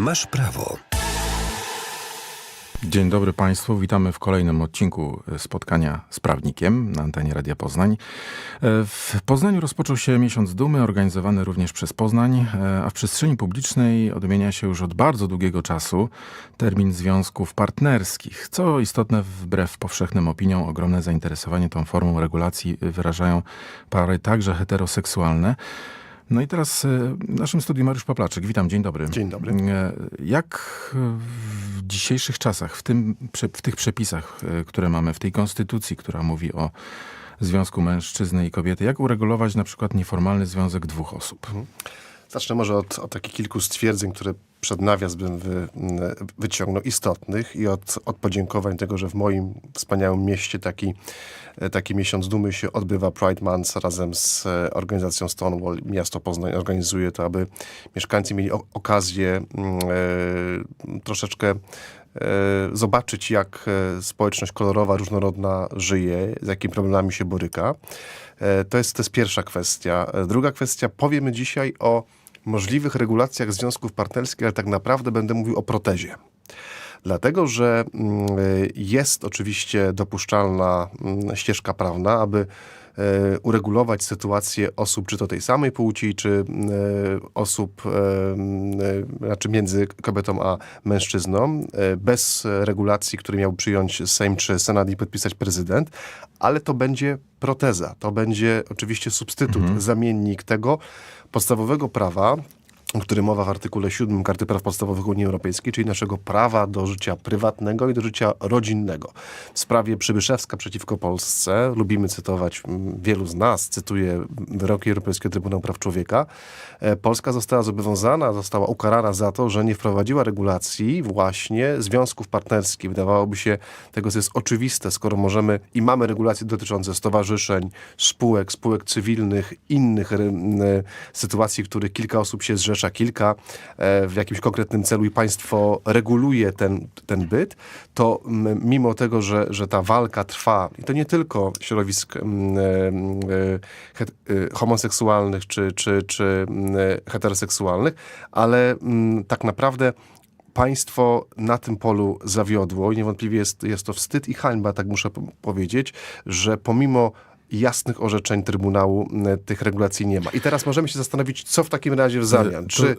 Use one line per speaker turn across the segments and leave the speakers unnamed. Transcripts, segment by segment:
Masz prawo.
Dzień dobry Państwu, witamy w kolejnym odcinku spotkania z prawnikiem na antenie Radia Poznań. W Poznaniu rozpoczął się miesiąc dumy, organizowany również przez Poznań, a w przestrzeni publicznej odmienia się już od bardzo długiego czasu termin związków partnerskich. Co istotne, wbrew powszechnym opiniom, ogromne zainteresowanie tą formą regulacji wyrażają pary także heteroseksualne. No i teraz w naszym studiu Mariusz Paplaczek. Witam, dzień dobry.
Dzień dobry.
E, Jak w dzisiejszych czasach, w, tym, w tych przepisach, e, które mamy, w tej konstytucji, która mówi o związku mężczyzny i kobiety, jak uregulować na przykład nieformalny związek dwóch osób?
Zacznę może od, od takich kilku stwierdzeń, które przed nawias bym wy, wyciągnął, istotnych i od, od podziękowań tego, że w moim wspaniałym mieście taki, taki miesiąc dumy się odbywa Pride Month razem z e, organizacją Stonewall. Miasto Poznań organizuje to, aby mieszkańcy mieli okazję e, troszeczkę e, zobaczyć, jak e, społeczność kolorowa, różnorodna żyje, z jakimi problemami się boryka. E, To jest, to jest pierwsza kwestia. E, Druga kwestia, powiemy dzisiaj o możliwych regulacjach związków partnerskich, ale tak naprawdę będę mówił o protezie. Dlatego, że mm, jest oczywiście dopuszczalna mm, ścieżka prawna, aby uregulować sytuację osób, czy to tej samej płci, czy e, osób, e, e, znaczy między kobietą a mężczyzną, e, bez regulacji, które miał przyjąć Sejm czy Senat i podpisać prezydent, ale to będzie proteza, to będzie oczywiście substytut, zamiennik tego podstawowego prawa, o którym mowa w artykule 7 Karty Praw Podstawowych Unii Europejskiej, czyli naszego prawa do życia prywatnego i do życia rodzinnego. W sprawie Przybyszewska przeciwko Polsce, lubimy cytować, wielu z nas cytuje wyroki Europejskiego Trybunału Praw Człowieka, e, Polska została zobowiązana, została ukarana za to, że nie wprowadziła regulacji właśnie związków partnerskich. Wydawałoby się, tego co jest oczywiste, skoro możemy i mamy regulacje dotyczące stowarzyszeń, spółek, spółek cywilnych, innych e, sytuacji, w których kilka osób się zrzesza, kilka e, w jakimś konkretnym celu i państwo reguluje ten, ten byt, to mimo tego, że, że ta walka trwa, i to nie tylko środowisk e, e, homoseksualnych czy, czy, czy heteroseksualnych, ale tak naprawdę państwo na tym polu zawiodło i niewątpliwie jest, jest to wstyd i hańba, tak muszę powiedzieć, że pomimo jasnych orzeczeń Trybunału m, tych regulacji nie ma. I teraz możemy się zastanowić, co w takim razie w zamian.
to-
Czy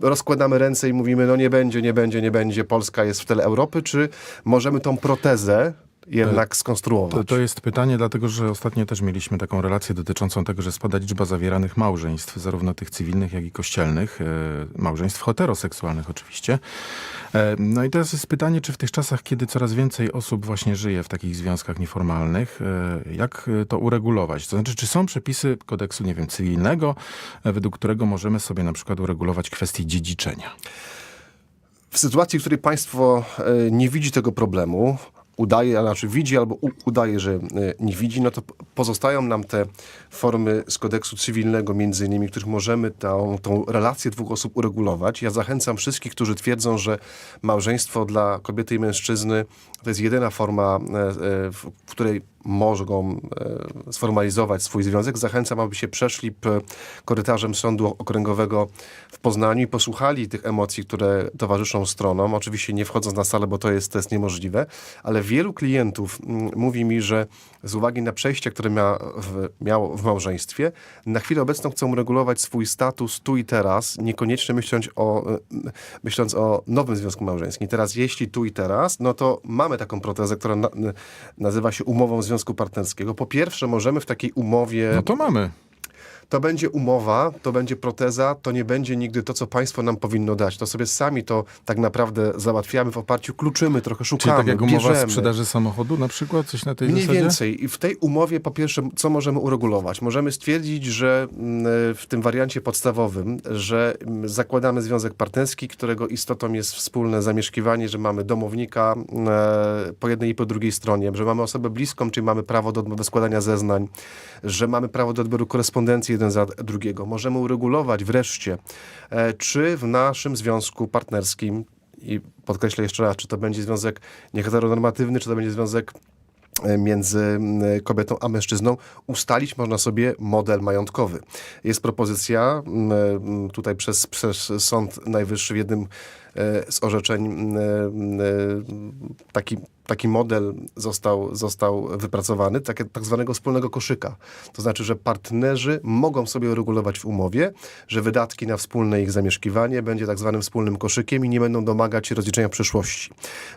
rozkładamy ręce i mówimy, no nie będzie, nie będzie, nie będzie, Polska jest w tyle Europy, czy możemy tą protezę jednak skonstruować?
To, to jest pytanie, dlatego że ostatnio też mieliśmy taką relację dotyczącą tego, że spada liczba zawieranych małżeństw, zarówno tych cywilnych, jak i kościelnych, e, małżeństw heteroseksualnych oczywiście. E, No i teraz jest pytanie, czy w tych czasach, kiedy coraz więcej osób właśnie żyje w takich związkach nieformalnych, e, jak to uregulować? To znaczy, czy są przepisy kodeksu, nie wiem, cywilnego, według którego możemy sobie na przykład uregulować kwestię dziedziczenia?
W sytuacji, w której państwo nie widzi tego problemu, udaje, a znaczy widzi albo udaje, że e, nie widzi, no to pozostają nam te formy z kodeksu cywilnego między innymi, których możemy tą, tą relację dwóch osób uregulować. Ja zachęcam wszystkich, którzy twierdzą, że małżeństwo dla kobiety i mężczyzny to jest jedyna forma, e, e, w, w której mogą e, sformalizować swój związek. Zachęcam, aby się przeszli korytarzem Sądu Okręgowego w Poznaniu i posłuchali tych emocji, które towarzyszą stronom. Oczywiście nie wchodząc na salę, bo to jest, to jest niemożliwe, ale wielu klientów mówi mi, że z uwagi na przejście, które mia w, miało w małżeństwie, na chwilę obecną chcą regulować swój status tu i teraz, niekoniecznie myśląc o, e, myśląc o nowym związku małżeńskim. Teraz jeśli tu i teraz, no to mamy taką protezę, która na, nazywa się umową związku partnerskiego. Po pierwsze, możemy w takiej umowie
No to mamy.
To będzie umowa, to będzie proteza, to nie będzie nigdy to, co państwo nam powinno dać. To sobie sami to tak naprawdę załatwiamy w oparciu, kluczymy, trochę
Czyli
szukamy,
tak jak umowa
bierzemy.
sprzedaży samochodu na przykład, coś na tej
Mniej
zasadzie?
więcej. I w tej umowie po pierwsze, co możemy uregulować? Możemy stwierdzić, że mm, w tym wariancie podstawowym, że mm, zakładamy związek partnerski, którego istotą jest wspólne zamieszkiwanie, że mamy domownika e, po jednej i po drugiej stronie, że mamy osobę bliską, czyli mamy prawo do, do składania zeznań, że mamy prawo do odbioru korespondencji jeden za drugiego. Możemy uregulować wreszcie, e, czy w naszym związku partnerskim i podkreślę jeszcze raz, czy to będzie związek nieheteronormatywny, czy to będzie związek e, między kobietą a mężczyzną, ustalić można sobie model majątkowy. Jest propozycja tutaj przez, przez Sąd Najwyższy w jednym z orzeczeń m, m, taki, taki model został, został wypracowany, takie, tak zwanego wspólnego koszyka. To znaczy, że partnerzy mogą sobie uregulować w umowie, że wydatki na wspólne ich zamieszkiwanie będzie tak zwanym wspólnym koszykiem i nie będą domagać się rozliczenia przyszłości.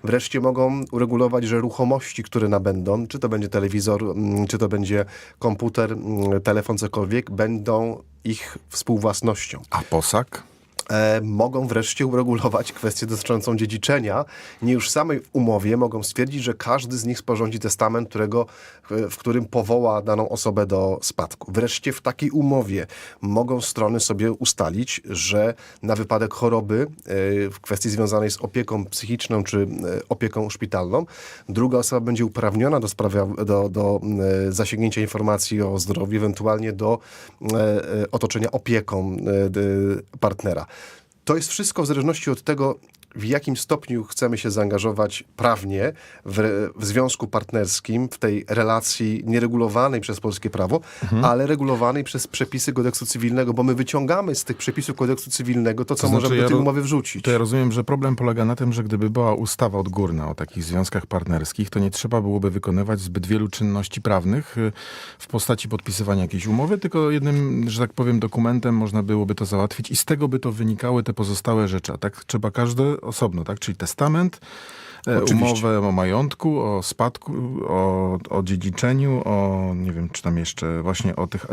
Wreszcie mogą uregulować, że ruchomości, które nabędą, czy to będzie telewizor, czy to będzie komputer, telefon, cokolwiek, będą ich współwłasnością
A posag?
E, mogą wreszcie uregulować kwestię dotyczącą dziedziczenia. Nie już w samej umowie mogą stwierdzić, że każdy z nich sporządzi testament, którego, w którym powoła daną osobę do spadku. Wreszcie w takiej umowie mogą strony sobie ustalić, że na wypadek choroby e, w kwestii związanej z opieką psychiczną czy e, opieką szpitalną, druga osoba będzie uprawniona do, sprawia, do, do e, zasięgnięcia informacji o zdrowiu, ewentualnie do e, otoczenia opieką partnera. To jest wszystko w zależności od tego, w jakim stopniu chcemy się zaangażować prawnie w, w związku partnerskim, w tej relacji nieregulowanej przez polskie prawo, ale regulowanej przez przepisy kodeksu cywilnego, bo my wyciągamy z tych przepisów kodeksu cywilnego to, co
znaczy,
możemy
ja
do tej umowy wrzucić.
To ja rozumiem, że problem polega na tym, że gdyby była ustawa odgórna o takich związkach partnerskich, to nie trzeba byłoby wykonywać zbyt wielu czynności prawnych y, w postaci podpisywania jakiejś umowy, tylko jednym, że tak powiem, dokumentem można byłoby to załatwić i z tego by to wynikały te pozostałe rzeczy. A tak trzeba każdy osobno, tak? Czyli testament, e,
Oczywiście.
umowę o majątku, o spadku, o, o dziedziczeniu, o nie wiem, czy tam jeszcze właśnie o tych e,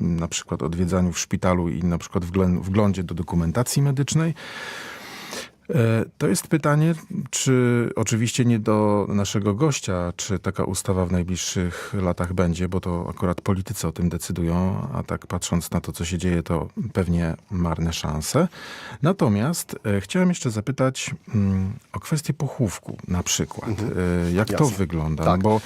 na przykład odwiedzaniu w szpitalu i na przykład wglę- wglądzie do dokumentacji medycznej. E, To jest pytanie, czy oczywiście nie do naszego gościa, czy taka ustawa w najbliższych latach będzie, bo to akurat politycy o tym decydują, a tak patrząc na to, co się dzieje, to pewnie marne szanse. Natomiast e, chciałem jeszcze zapytać mm, o kwestię pochówku na przykład. E, Jak to
Jasne.
wygląda?
Tak.
Bo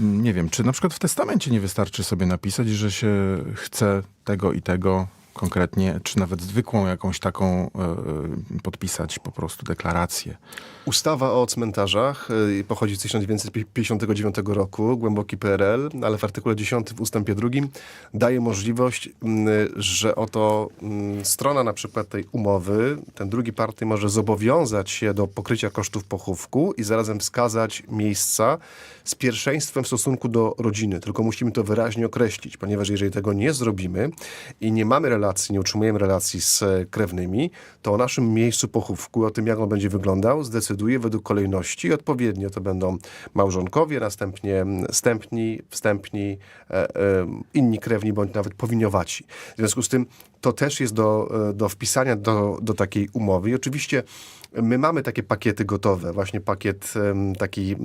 nie wiem, czy na przykład w testamencie nie wystarczy sobie napisać, że się chce tego i tego konkretnie, czy nawet zwykłą jakąś taką e, podpisać po prostu deklarację.
Ustawa o cmentarzach y, pochodzi z 1959 roku, głęboki PRL, ale w artykule 10 w ustępie drugim daje możliwość, mm, że oto mm, strona na przykład tej umowy, ten drugi party może zobowiązać się do pokrycia kosztów pochówku i zarazem wskazać miejsca z pierwszeństwem w stosunku do rodziny. Tylko musimy to wyraźnie określić, ponieważ jeżeli tego nie zrobimy i nie mamy relacji, nie utrzymujemy relacji z e, krewnymi, to o naszym miejscu pochówku, o tym jak on będzie wyglądał, zdecyduje według kolejności. Odpowiednio to będą małżonkowie, następnie wstępni, wstępni, e, e, inni krewni bądź nawet powiniowaci. W związku z tym to też jest do, e, do wpisania do, do takiej umowy. I oczywiście my mamy takie pakiety gotowe, właśnie pakiet taki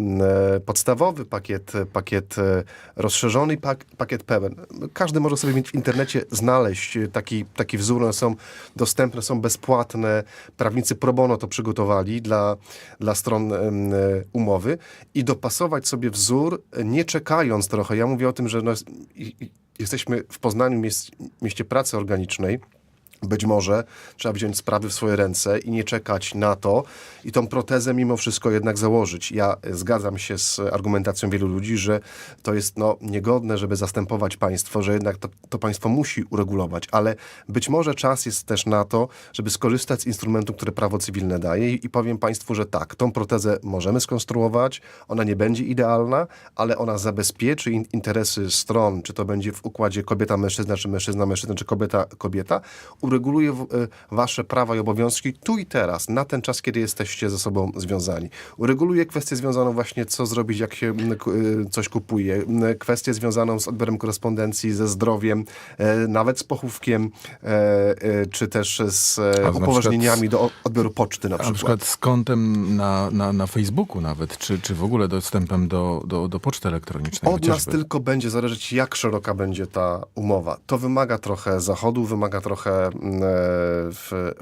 e, podstawowy, pakiet, pakiet e, rozszerzony i pak, pakiet pełen. Każdy może sobie w internecie znaleźć taki, taki wzór, one są dostępne, są bezpłatne. Prawnicy pro bono to przygotowali dla, dla stron umowy i dopasować sobie wzór, nie czekając trochę. Ja mówię o tym, że no, jesteśmy w Poznaniu, mieście pracy organicznej, być może trzeba wziąć sprawy w swoje ręce i nie czekać na to i tą protezę mimo wszystko jednak założyć. Ja zgadzam się z argumentacją wielu ludzi, że to jest no, niegodne, żeby zastępować państwo, że jednak to, to państwo musi uregulować, ale być może czas jest też na to, żeby skorzystać z instrumentu, które prawo cywilne daje i, i powiem państwu, że tak, tą protezę możemy skonstruować, ona nie będzie idealna, ale ona zabezpieczy in, interesy stron, czy to będzie w układzie kobieta-mężczyzna, czy mężczyzna-mężczyzna, czy kobieta-kobieta, ureguluje y, wasze prawa i obowiązki tu i teraz, na ten czas, kiedy jesteście ze sobą związani. Ureguluje kwestię związaną właśnie, co zrobić, jak się y, coś kupuje, kwestię związaną z odbiorem korespondencji, ze zdrowiem, e, nawet z pochówkiem, e, e, czy też z e, upoważnieniami do odbioru poczty na
A na
przykład.
przykład z kontem na, na, na Facebooku nawet, czy, czy w ogóle dostępem do, do, do poczty elektronicznej
Od nas
chociażby.
tylko będzie zależeć, jak szeroka będzie ta umowa. To wymaga trochę zachodu, wymaga trochę e,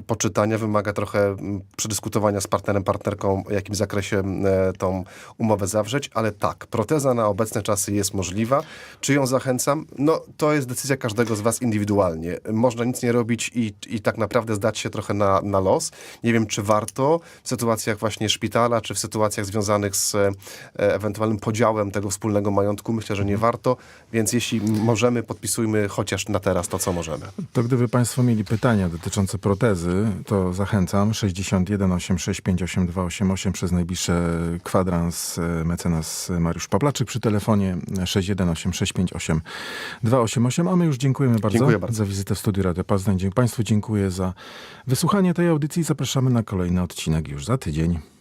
poczytania, wymaga trochę przedyskutowania z partnerem, partnerką, w jakim zakresie e, tą umowę zawrzeć, ale tak, proteza na obecne czasy jest możliwa. Czy ją zachęcam? No, to jest decyzja każdego z was indywidualnie. Można nic nie robić i, i tak naprawdę zdać się trochę na, na los. Nie wiem, czy warto w sytuacjach właśnie szpitala, czy w sytuacjach związanych z e, ewentualnym podziałem tego wspólnego majątku. Myślę, że nie warto, więc jeśli możemy, podpisujmy chociaż na teraz to, co możemy.
To gdyby Państwo mieli pytania dotyczące protezy, to zachęcam 61 86 582 88 przez najbliższe kwadrans e, mecenas Mariusz Pawlaczyk przy telefonie 61 86 58 288, a my już dziękujemy bardzo,
Dziękuję bardzo.
za wizytę w studiu Radio Państwu dziękuję za wysłuchanie tej audycji. Zapraszamy na kolejny odcinek już za tydzień.